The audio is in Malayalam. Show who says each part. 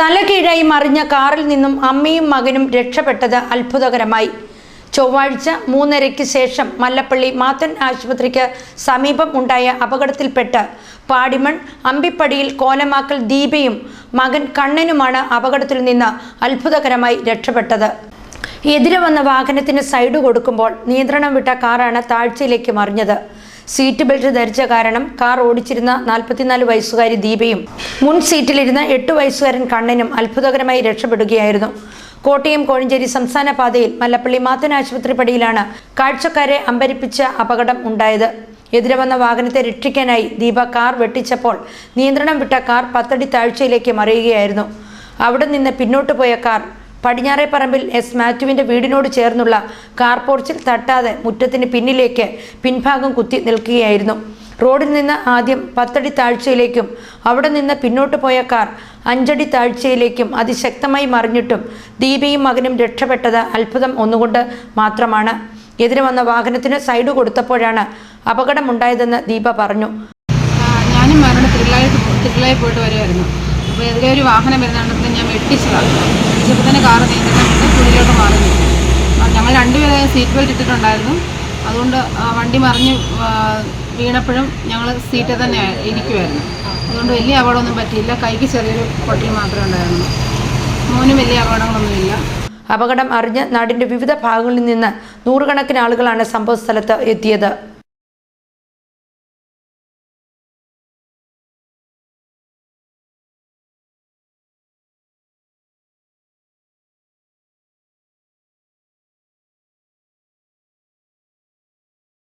Speaker 1: തലകീഴായി മറിഞ്ഞ കാറിൽ നിന്നും അമ്മയും മകനും രക്ഷപ്പെട്ടത് അത്ഭുതകരമായി. ചൊവ്വാഴ്ച മൂന്നരയ്ക്ക് ശേഷം മല്ലപ്പള്ളി മാത്തൻ ആശുപത്രിക്ക് സമീപം ഉണ്ടായ അപകടത്തിൽപ്പെട്ട് പാടിമൺ അമ്പിപ്പടിയിൽ കോലമാക്കൽ ദീപയും മകൻ കണ്ണനുമാണ് അപകടത്തിൽ നിന്ന് അത്ഭുതകരമായി രക്ഷപ്പെട്ടത്. എതിരെ വന്ന വാഹനത്തിന് സൈഡ് കൊടുക്കുമ്പോൾ നിയന്ത്രണം വിട്ട കാറാണ് താഴ്ചയിലേക്ക് മറിഞ്ഞത്. സീറ്റ് ബെൽറ്റ് ധരിച്ച കാരണം കാർ ഓടിച്ചിരുന്ന നാൽപ്പത്തിനാല് വയസ്സുകാരി ദീപയും മുൻ സീറ്റിലിരുന്ന എട്ട് വയസ്സുകാരൻ കണ്ണനും അത്ഭുതകരമായി രക്ഷപ്പെടുകയായിരുന്നു. കോട്ടയം കോഴഞ്ചേരി സംസ്ഥാന പാതയിൽ മല്ലപ്പള്ളി മാത്തൻ ആശുപത്രി പടിയിലാണ് കാഴ്ചക്കാരെ അമ്പരിപ്പിച്ച അപകടം ഉണ്ടായത്. എതിരെ വന്ന വാഹനത്തെ രക്ഷിക്കാനായി ദീപ കാർ വെട്ടിച്ചപ്പോൾ നിയന്ത്രണം വിട്ട കാർ പത്തടി താഴ്ചയിലേക്ക് മറിയുകയായിരുന്നു. അവിടെ നിന്ന് പിന്നോട്ട് പോയ കാർ പടിഞ്ഞാറേപ്പറമ്പിൽ എസ് മാത്യുവിന്റെ വീടിനോട് ചേർന്നുള്ള കാർപോർച്ചിൽ തട്ടാതെ മുറ്റത്തിന് പിന്നിലേക്ക് പിൻഭാഗം കുത്തി നിൽക്കുകയായിരുന്നു. റോഡിൽ നിന്ന് ആദ്യം പത്തടി താഴ്ചയിലേക്കും അവിടെ നിന്ന് പിന്നോട്ട് പോയ കാർ അഞ്ചടി താഴ്ചയിലേക്കും അതിശക്തമായി മറിഞ്ഞിട്ടും ദീപയും മകനും രക്ഷപ്പെട്ടത് അത്ഭുതം ഒന്നുകൊണ്ട് മാത്രമാണ്. എതിരെ വന്ന വാഹനത്തിന് സൈഡ് കൊടുത്തപ്പോഴാണ് അപകടമുണ്ടായതെന്ന് ദീപ പറഞ്ഞു.
Speaker 2: ഞാനും മരണം തിരുളായിട്ട് തിരുളായി പോയിട്ട് വരുമായിരുന്നു അപ്പോൾ എതിരെ ഒരു വാഹനം വരുന്നുണ്ടെങ്കിൽ ഞാൻ വെട്ടിച്ചതാണ്. വെട്ടിച്ചപ്പോൾ തന്നെ കാറ് നീന്തുന്നുണ്ട് കുഴിയിലോട്ട് മാറി. ആ, ഞങ്ങൾ രണ്ടുപേരെ സീറ്റ് ബെൽറ്റ് ഇട്ടിട്ടുണ്ടായിരുന്നു. അതുകൊണ്ട് വണ്ടി മറിഞ്ഞ് വീണപ്പോഴും ഞങ്ങൾ സീറ്റിൽ തന്നെ ഇരിക്കുമായിരുന്നു അതുകൊണ്ട് വലിയ അപകടമൊന്നും പറ്റിയില്ല. കൈക്ക് ചെറിയൊരു പൊട്ടൽ മാത്രമേ ഉണ്ടായിരുന്നു മോനും വലിയ അപകടങ്ങളൊന്നുമില്ല.
Speaker 1: അപകടം അറിഞ്ഞ് നാടിന്റെ വിവിധ ഭാഗങ്ങളിൽ നിന്ന് നൂറുകണക്കിന് ആളുകളാണ് സംഭവസ്ഥലത്ത് എത്തിയത്.